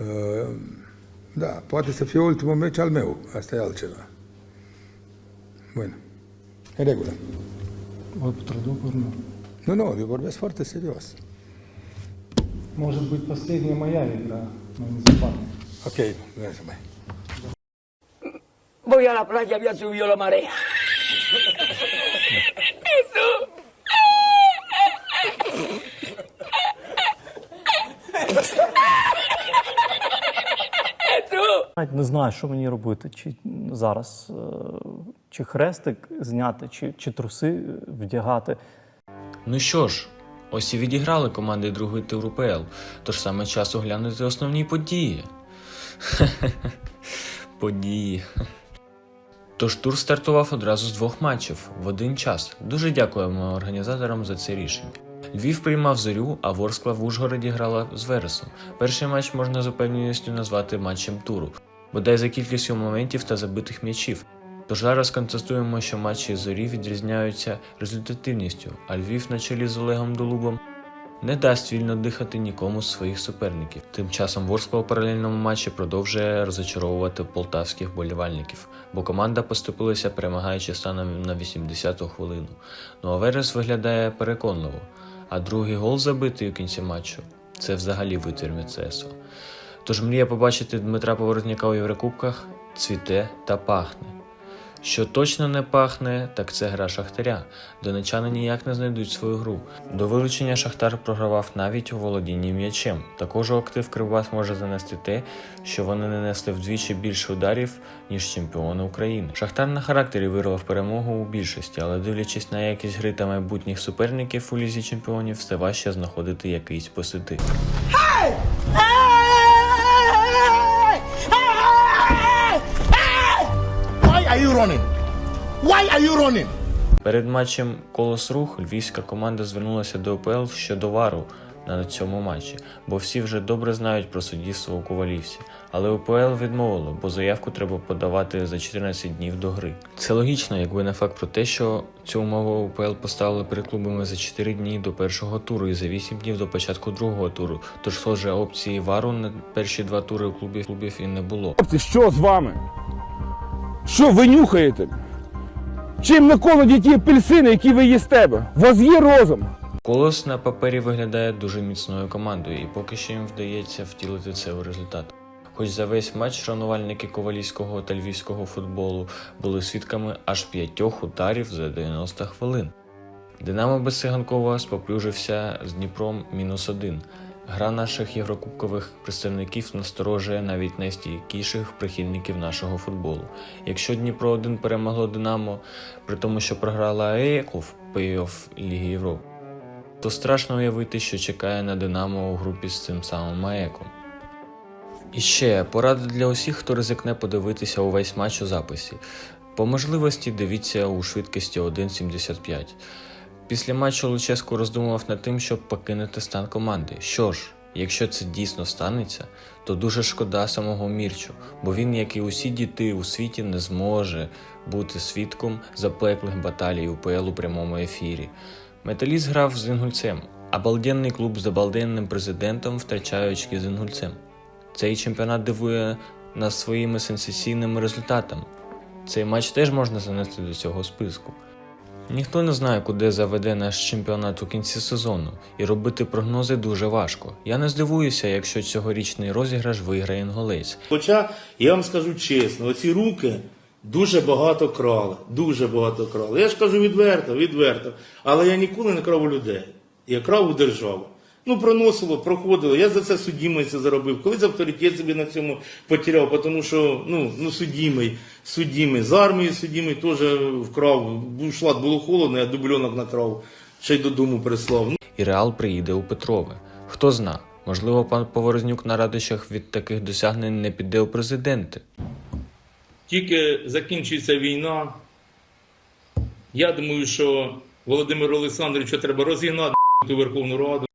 Uh, da, poate să fie ultimul meci al meu, asta e altceva. Bun. În regulă. Вот Трудопор, ну, Nu, nu, eu vorbesc foarte serios. может быть последняя моя игра, но не запомню. Ok, nu să mai. Voy a la playa, había subido la marea. Jesús. Jesús. Навіть не знаю, що мені робити, чи зараз е, чи хрестик зняти, чи, чи труси вдягати. Ну що ж, ось і відіграли команди другої туру ПЛ, тож саме час оглянути основні події. події. Тож тур стартував одразу з двох матчів в один час. Дуже дякуємо організаторам за це рішення. Львів приймав зорю, а Ворскла в Ужгороді грала з Вересом. Перший матч можна з упевненістю назвати матчем туру, бодай за кількістю моментів та забитих м'ячів. Тож зараз констатуємо, що матчі зорі відрізняються результативністю, а Львів на чолі з Олегом Долубом не дасть вільно дихати нікому з своїх суперників. Тим часом Ворскла у паралельному матчі продовжує розочаровувати полтавських болівальників, бо команда поступилася, перемагаючи станом на 80-ту хвилину. Ну а Верес виглядає переконливо. А другий гол забитий у кінці матчу це взагалі витвір міцесу. Тож мрія побачити Дмитра Поворотняка у Єврокубках цвіте та пахне. Що точно не пахне, так це гра Шахтаря. Донечани ніяк не знайдуть свою гру. До вилучення Шахтар програвав навіть у володінні м'ячем. Також актив Кривбас може занести те, що вони нанесли вдвічі більше ударів, ніж чемпіони України. Шахтар на характері вирвав перемогу у більшості, але дивлячись на якість гри та майбутніх суперників у лізі чемпіонів, все важче знаходити якийсь позитив. Why are you running? Why are you running? Перед матчем Колос Рух львівська команда звернулася до ОПЛ щодо вару на цьому матчі, бо всі вже добре знають про суддівство у Ковалівці. Але УПЛ відмовило, бо заявку треба подавати за 14 днів до гри. Це логічно, якби не факт про те, що цю умову УПЛ поставили перед клубами за 4 дні до першого туру і за 8 днів до початку другого туру. Тож, схоже, опції вару на перші два тури у клубів клубів і не було. Хлопці, що з вами? Що ви нюхаєте? Чим наколоді ті апельсини, які ви їсте? Вас є розум? Колос на папері виглядає дуже міцною командою, і поки що їм вдається втілити це у результат. Хоч за весь матч шанувальники ковалівського та львівського футболу були свідками аж п'ятьох ударів за 90 хвилин. Динамо без Циганкова споплюжився з Дніпром мінус один. Гра наших єврокубкових представників насторожує навіть найстійкіших прихильників нашого футболу. Якщо Дніпро 1 перемогло Динамо, при тому, що програла АЕКу в плей-офф Ліги Європи, то страшно уявити, що чекає на Динамо у групі з цим самим АЕКом. І ще порада для усіх, хто ризикне подивитися увесь матч у записі. По можливості дивіться у швидкості 1.75. Після матчу Луческу роздумував над тим, щоб покинути стан команди. Що ж, якщо це дійсно станеться, то дуже шкода самого Мірчу, бо він, як і усі діти у світі, не зможе бути свідком запеклих баталій УПЛ у прямому ефірі. Металіст грав з Інгульцем, а балденний клуб з обалденним президентом втрачає очки з Інгульцем. Цей чемпіонат дивує нас своїми сенсаційними результатами. Цей матч теж можна занести до цього списку. Ніхто не знає, куди заведе наш чемпіонат у кінці сезону, і робити прогнози дуже важко. Я не здивуюся, якщо цьогорічний розіграш виграє інголець. Хоча я вам скажу чесно, оці руки дуже багато крали, дуже багато крали. Я ж кажу відверто, відверто. Але я ніколи не крав у людей. Я крав у державу. Ну, проносило, проходило. Я за це судімий це заробив. Колись авторитет собі на цьому потеряв, тому що ну, ну судімий, судімий. З армії судімий теж вкрав. Був шлат, було холодно, я дубльонок накрав, ще й додому прислав. І Реал приїде у Петрове. Хто зна, можливо, пан Поворознюк на радощах від таких досягнень не піде у президенти. Тільки закінчується війна. Я думаю, що Володимиру Олександровичу треба розігнати ту Верховну Раду.